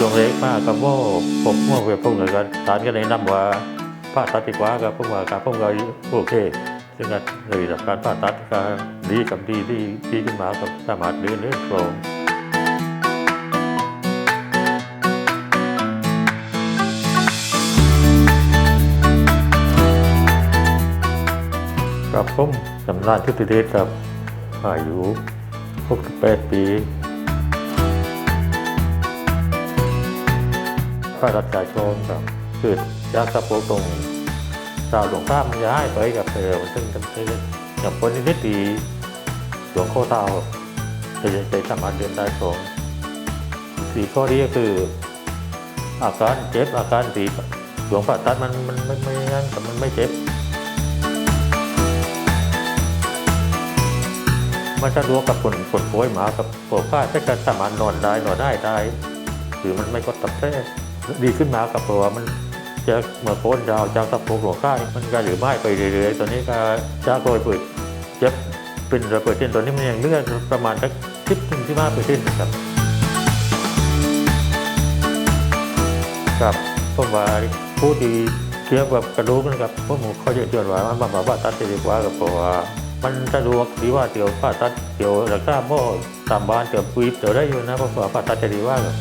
จงเล็กมากกับว่าผมว่าเวพุ่งเลยกันทานก็แนะนำว่าผ่าตัดดีกว่ากับพวกว่ากับพวกเราโอเคซึ่งก็เลยจากการผ่าตัดก็ดีกับดีที่ดีขึ้นมากับสามารถเดินเดินโครงกับผมสำนานทิติเดชครับอายุ68ปี พระรัชกาชนครับเกิดจากสะโพกตรงชาวหลวงข้ามย้ายไปกับเธอซึ่งจำเป็นอย่างคนนิดดีหลวงโคเทาจะใจสามารถเดินได้ตรงสี่ข้อนี้ก็คือ อาการเจ็บอาการตีหลวงผ่าตัดมันมันมันไม่งั้นแต่มันไม่เจ็บมันสะดวกกับคนคนป่วยหมากับปวดข้าจะสามารถนอนได้นอนได้ได้หรือมันไม่ก็ตับแท้ ดีขึ้นมากับเพราะว่ามันจะเมื่อโคนยาวจากสะโพกหัวข้ามันก็หรือไม่ไปเรื่อยๆตอนนี้ก็จากโรยเปิดเจ็บเป็นระเบิดเส้นตอนนี้มันยังเลื่อนประมาณสักสิบถึงสิบห้าเปอร์เซ็นต์นะครับครับผมว่าผู้ที่เกี่ยวกับกระดูกนะครับพวกหมูเขาจะเชื่อว่ามันมาว่าตัดจะดีกว่ากับเพราะว่ามันสะดวกดีว่าเดี๋ยวผ่าตัดเดี๋ยวรักษาหม้อตามบ้านเดี๋ยวปุยเดี๋ยวได้อยู่นะเพราะว่าผ่าตัดจะดีกว่าครับ